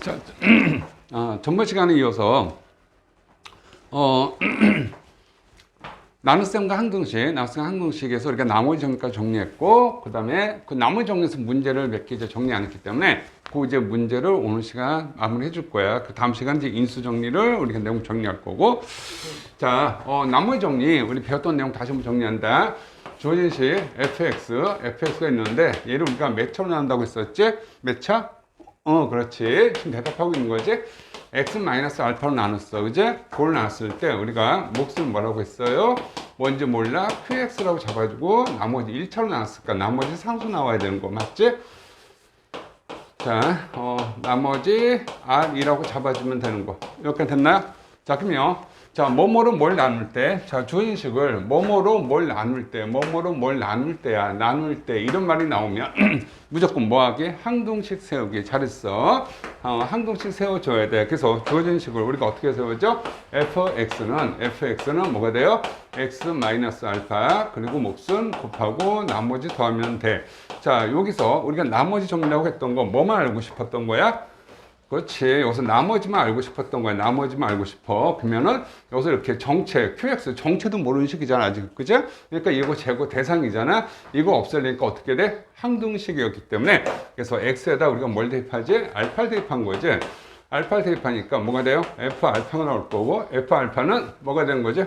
자, 아, 전번 시간에 이어서 어, 나눗셈과 항등식, 나눗셈과 항등식에서 우리가 나머지 정리까지 정리했고, 그 다음에 그 나머지 정리에서 문제를 몇 개 이제 정리 안 했기 때문에 그 이제 문제를 오늘 시간 마무리 해 줄 거야. 그 다음 시간 이제 인수 정리를 우리가 내용 정리할 거고, 자, 어, 나머지 정리 우리 배웠던 내용 다시 한번 정리한다. 주어진 식 fx, fx가 있는데 얘를 우리가 몇 차로 나눈다고 했었지? 몇 차? 어, 그렇지. 지금 대답하고 있는 거지. x 마이너스 알파로 나눴어. 그제? 그걸 나눴을 때 우리가 몫을 뭐라고 했어요? 뭔지 몰라. qx라고 잡아주고 나머지 1차로 나눴을까? 나머지 상수 나와야 되는 거 맞지? 자, 어, 나머지 r이라고 잡아주면 되는 거. 이렇게 됐나요? 자, 그럼요. 자, 뭐뭐로 뭘 나눌 때, 자, 주인 식을 뭐뭐로 뭘 나눌 때, 뭐뭐로 뭘 나눌 때야, 나눌 때, 이런 말이 나오면 무조건 뭐하기? 항동식 세우기. 잘했어. 어, 항동식 세워줘야 돼. 그래서 주어진 식을 우리가 어떻게 세우죠? fx는, fx는 뭐가 돼요? x 마이너스 알파, 그리고 몫은 곱하고 나머지 더하면 돼. 자, 여기서 우리가 나머지 정리라고 했던 거, 뭐만 알고 싶었던 거야? 그렇지. 여기서 나머지만 알고 싶었던 거야. 나머지만 알고 싶어. 그러면은 여기서 이렇게 정체, QX, 정체도 모르는 식이잖아. 아직. 그죠? 그러니까 이거 재고 대상이잖아. 이거 없애려니까 어떻게 돼? 항등식이었기 때문에. 그래서 X에다 우리가 뭘 대입하지? 알파를 대입한 거지. 알파를 대입하니까 뭐가 돼요? F 알파가 나올 거고, F 알파는 뭐가 되는 거지?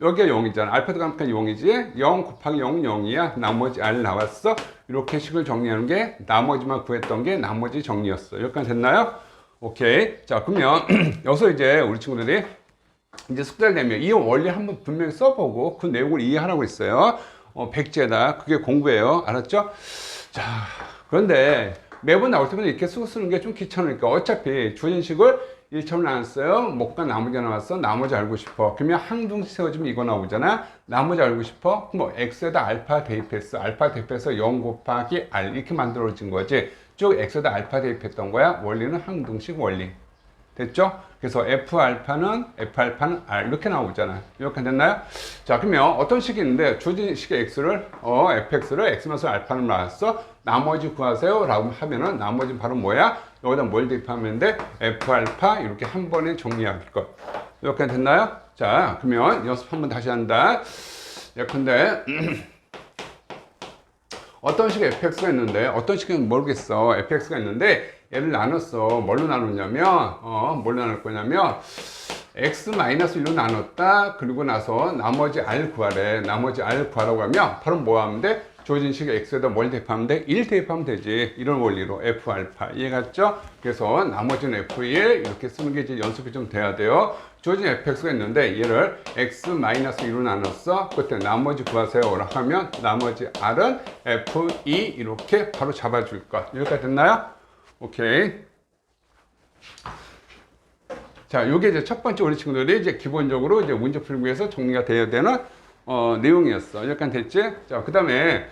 여기가 0이잖아. 알파 들어가니까 0이지. 0 곱하기 0은 0이야. 나머지 R 나왔어. 이렇게 식을 정리하는 게 나머지만 구했던 게 나머지 정리였어. 여기까지 됐나요? 오케이. 자, 그러면 여기서 이제 우리 친구들이 이제 숙제를 내면 이 원리 한번 분명히 써보고 그 내용을 이해하라고 했어요. 어, 백제다. 그게 공부예요. 알았죠? 자, 그런데 매번 나올 때마다 이렇게 쓰고 쓰는 게 좀 귀찮으니까 어차피 주어진 식을 1차로 나눴어요. 목과 나머지 나왔어. 나머지 알고 싶어. 그러면 항등식 세워주면 이거 나오잖아. 나머지 알고 싶어. 뭐 x에다 알파 대입했어. 알파 대입해서 0 곱하기 r 이렇게 만들어진 거지. 쭉 x에다 알파 대입했던 거야. 원리는 항등식 원리. 됐죠? 그래서 f 알파는 f 알파는 r 이렇게 나오잖아. 이렇게 됐나요? 자, 그러면 어떤 식이 있는데 주어진 식의 x를 어 fx를 x면서 알파는 나왔어. 나머지 구하세요라고 하면은 나머지 바로 뭐야? 여기다 뭘 대입하면 돼? f 알파 이렇게 한 번에 정리할 것. 이렇게 됐나요? 자, 그러면 연습 한번 다시 한다. 예컨대 어떤 식의 fx가 있는데 어떤 식은 모르겠어 fx가 있는데 얘를 나눴어. 뭘로 나누냐면 어 뭘로 나눌 거냐면 x 마이너스 1로 나눴다. 그리고 나서 나머지 r 구하래. 나머지 r 구하라고 하면 바로 뭐 하면 돼? 식의 x에다 뭘 대입하면 돼? 1 대입하면 되지. 이런 원리로 f 알파. 이해갔죠? 그래서 나머지는 f1 이렇게 쓰는 게 이제 연습이 좀 돼야 돼요. 주어진 fx가 있는데 얘를 x 마이너스 2로 나눴어. 그때 나머지 구하세요 하면 나머지 r은 f2 이렇게 바로 잡아줄 것. 여기까지 됐나요? 오케이 자 요게 이제 첫 번째 우리 친구들이 이제 기본적으로 이제 문제 풀기 위해서 정리가 되어야 되는 어, 내용이었어 여기까지 됐지? 자 그 다음에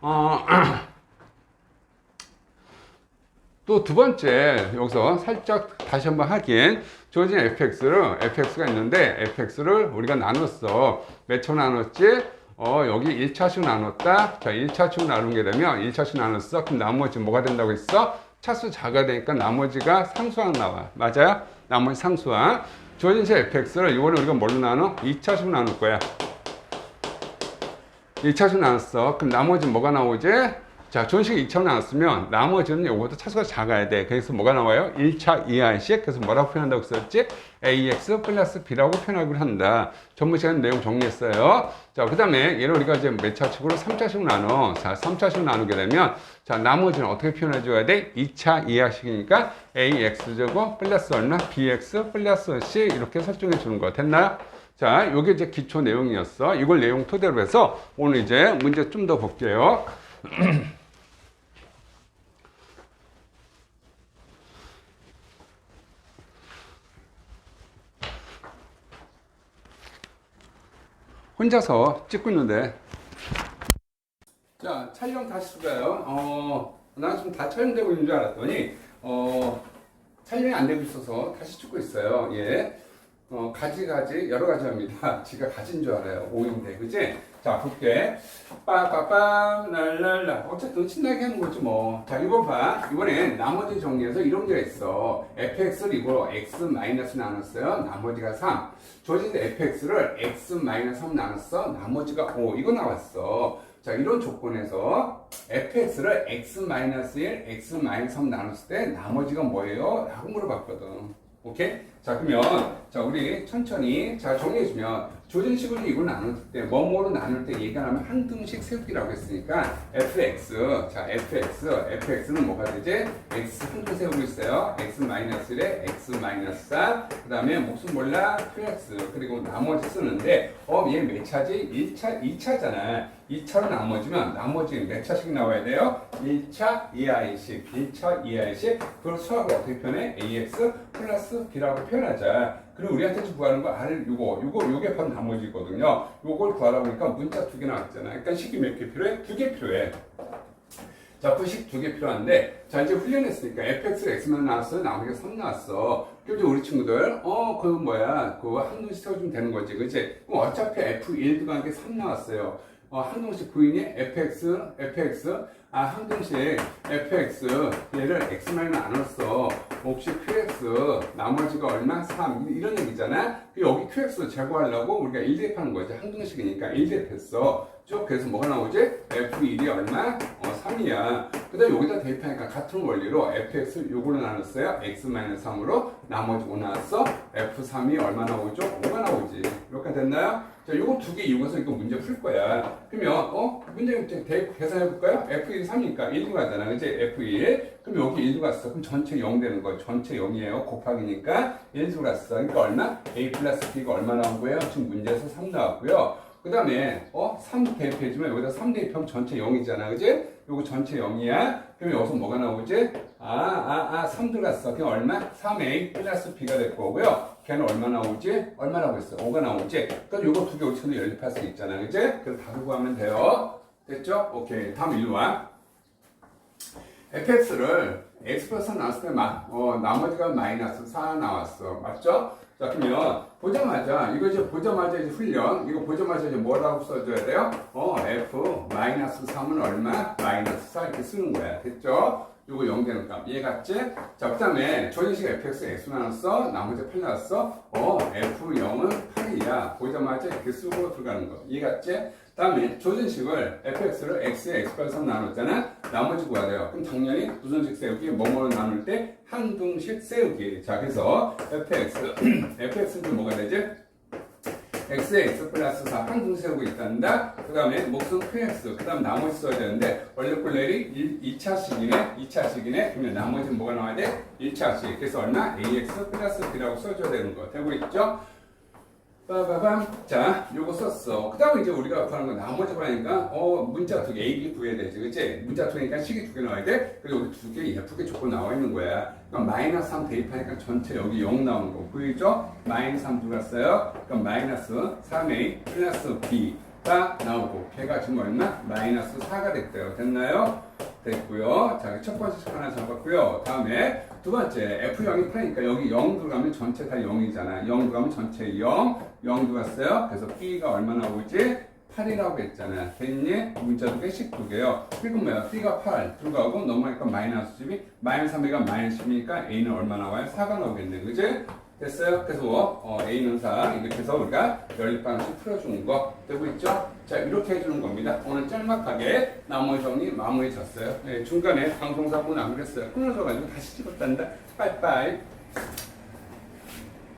어, 또 두 번째 여기서 살짝 다시 한번 하긴 주어진 fx를 fx가 있는데 fx를 우리가 나눴어 몇 초 나눴지? 어 여기 1차씩 나눴다 자 1차씩 나눈 게 되면 1차씩 나눴어 그럼 나머지 뭐가 된다고 했어? 차수 작아야 되니까 나머지가 상수항 나와 맞아요? 나머지 상수항 주어진 식 fx를 이거를 우리가 뭘로 나눠? 2차씩 나눌 거야 1차씩 나눴어. 그럼 나머지 뭐가 나오지? 자, 주식이 2차로 나눴으면 나머지는 요것도 차수가 작아야 돼. 그래서 뭐가 나와요? 1차 이하식. 그래서 뭐라고 표현한다고 썼지? ax 플러스 b라고 표현하기로 한다. 전문 시간 내용 정리했어요. 자, 그 다음에 얘를 우리가 이제 몇 차식으로 3차식으로 나눠. 자, 3차식으로 나누게 되면 자, 나머지는 어떻게 표현해 줘야 돼? 2차 이하식이니까 ax 제곱 플러스 얼마? bx 플러스 c 이렇게 설정해 주는 거. 됐나요? 자, 요게 이제 기초 내용이었어. 이걸 내용 토대로 해서 오늘 이제 문제 좀 더 볼게요. 혼자서 찍고 있는데. 자, 촬영 다시 수가요. 어, 난 지금 다 촬영되고 있는 줄 알았더니, 어, 촬영이 안 되고 있어서 다시 찍고 있어요. 예. 어, 가지 가지 여러 가지 합니다. 지가 가진 줄 알아요. 오인데 그지? 자, 볼게. 빠빠빰, 랄랄라. 어쨌든 신나게 하는 거지 뭐. 자, 이거 봐. 이번엔 나머지 정리해서 이런 게 있어. fx를 이거 x 마이너스 나눴어요. 나머지가 3. 주어진 fx를 x 마이너스 3 나눴어. 나머지가 5. 이거 나왔어. 자, 이런 조건에서 fx를 x 마이너스 1, x 마이너스 3 나눴을 때 나머지가 뭐예요? 라고 물어봤거든. 오케이? 자, 그러면, 자, 우리 천천히, 자, 정리해주면, 조진식으로 이걸 나눌 때, 뭐뭐로 나눌 때 얘기가 나면 한 등씩 세우기라고 했으니까, fx, 자, fx, fx는 뭐가 되지? x 한 등 세우고 있어요. x 마이너스 1에 x 마이너스 4, 그 다음에 목숨 몰라, 2x, 그리고 나머지 쓰는데, 어, 얘 몇 차지? 1차, 2차잖아. 2차로 나머지면, 나머지 몇 차씩 나와야 돼요? 1차 EI식, 1차 EI식, 그걸 수학을 어떻게 표현해? AX 플러스 B라고 표현하자. 그리고 우리한테 구하는 거 R을 요거, 요거, 요게 바로 나머지거든요. 요걸 구하라고 하니까 문자 두 개 나왔잖아. 그러니까 식이 몇 개 필요해? 두 개 필요해. 자, 구식 두 개 필요한데, 자, 이제 훈련했으니까, fx, x만 나왔어. 나머지가 3 나왔어. 이제 우리 친구들, 어, 그 뭐야, 그 한동씩 세워주면 되는 거지. 그치? 그럼 어차피 f1 들어간 게3 나왔어요. 어, 한동식 부인이 fx, fx, 아, 한동식 fx, 얘를 x만 나눴어. 몫이 qx, 나머지가 얼마? 3. 이런 얘기잖아? 그 여기 qx 제거하려고 우리가 1 대입하는 거지. 한동식이니까 1 대입했어. 쭉 그래서 뭐가 나오지? f1이 얼마? 어, 3이야. 그 다음에 여기다 대입하니까 같은 원리로 fx 요걸로 나눴어요. x-3으로 나머지 5 나왔어. f3이 얼마 나오죠? 5가 나오지. 이렇게 됐나요? 자, 요거 두 개 이용해서 이거 문제 풀 거야. 그러면, 어? 문제 대입 계산해 볼까요? f1이 3이니까 1도 가잖아. 그치? f1. 그럼 여기 1도 갔어. 그럼 전체 0 되는 거야. 전체 0이에요. 곱하기니까 1도 갔어. 그러니까 얼마? a 플러스 b가 얼마 나온 거예요? 지금 문제에서 3 나왔고요. 그 다음에 어? 3 대입해주면 여기다 3 대입하면 전체 0이잖아 그지? 요거 전체 0이야 그럼 여기서 뭐가 나오지? 아 아 아 3 들어갔어 그럼 얼마? 3a 플러스 b가 될 거고요 걔는 얼마 나오지? 얼마 나오고 있어? 5가 나오지? 그럼 요거 두개 오천도 연립할 수 있잖아 그지? 그래서 다 두고 하면 돼요 됐죠? 오케이 다음 일로 와 fx를 x 플러스 나왔을 때 마, 어, 나머지가 마이너스 4 나왔어. 맞죠? 자, 그러면 보자마자 이거 이제 보자마자 이제 훈련 이거 보자마자 이제 뭐라고 써줘야 돼요? 어, f 마이너스 3은 얼마? 마이너스 4 이렇게 쓰는 거야. 됐죠? 요거 0 되는 값. 이해 갔지? 자, 그 다음에 조진식 fx x 나눴어. 나머지 8 나왔어. 어, f0은 8이야. 보자마자 이렇게 쓰고 들어가는 거. 이해 갔지? 다음에 조진식을 fx를 x에 x 3 나눴잖아. 나머지 구해야 돼요. 그럼 당연히 부선식 세우기, 뭐뭐로 나눌 때 한둥식 세우기. 자, 그래서 fx, fx는 뭐가 되지? X에 x 플러스 4 한둥 세우고 있단다. 그 다음에 목숨 qx, 그 다음 나머지 써야 되는데 원래 꼴레리 2차식이네, 2차식이네. 그러면 나머지는 뭐가 나와야 돼? 1차식. 그래서 얼마? ax 플러스 b라고 써줘야 되는 거. 되고 있죠? 빠바밤. 자, 요거 썼어. 그 다음에 이제 우리가 구하는 건 나머지 구하니까, 어, 문자 두 개, A, B 구해야 되지. 그치? 문자 두 개니까 식이 두 개 나와야 돼? 그리고 여기 두 개 예쁘게 조건 나와 있는 거야. 그럼 마이너스 3 대입하니까 전체 여기 0 나오는 거. 보이죠? 마이너스 3 들어갔어요. 그럼 마이너스 3A 플러스 B가 나오고, 걔가 지금 얼마? 마이너스 4가 됐대요. 됐나요? 됐고요. 자, 첫 번째 식 하나 잡았고요. 다음에 두 번째 F0이 8이니까 여기 0 들어가면 전체 다 0이잖아. 0 들어가면 전체 0, 0 들어갔어요. 그래서 B가 얼마 나 오지? 8이라고 했잖아. 됐니? 문자 두 개, 식두 개요. 그리고 뭐야? B가 8 들어가고 넘어가니까 마이너스 12, 마이너스 3가 마이너스 10이니까 A는 얼마 나와요? 4가 나오겠네. 그지? 됐어요? 그래서 어, A는 4 이렇게 해서 우리가 연립방식 풀어주는 거 되고 있죠? 자 이렇게 해주는 겁니다. 오늘 짤막하게 나머지 정리 마무리 졌어요. 네, 중간에 방송사고 나무랬어요. 끊어져가지고 다시 찍었단다. 빠이빠이.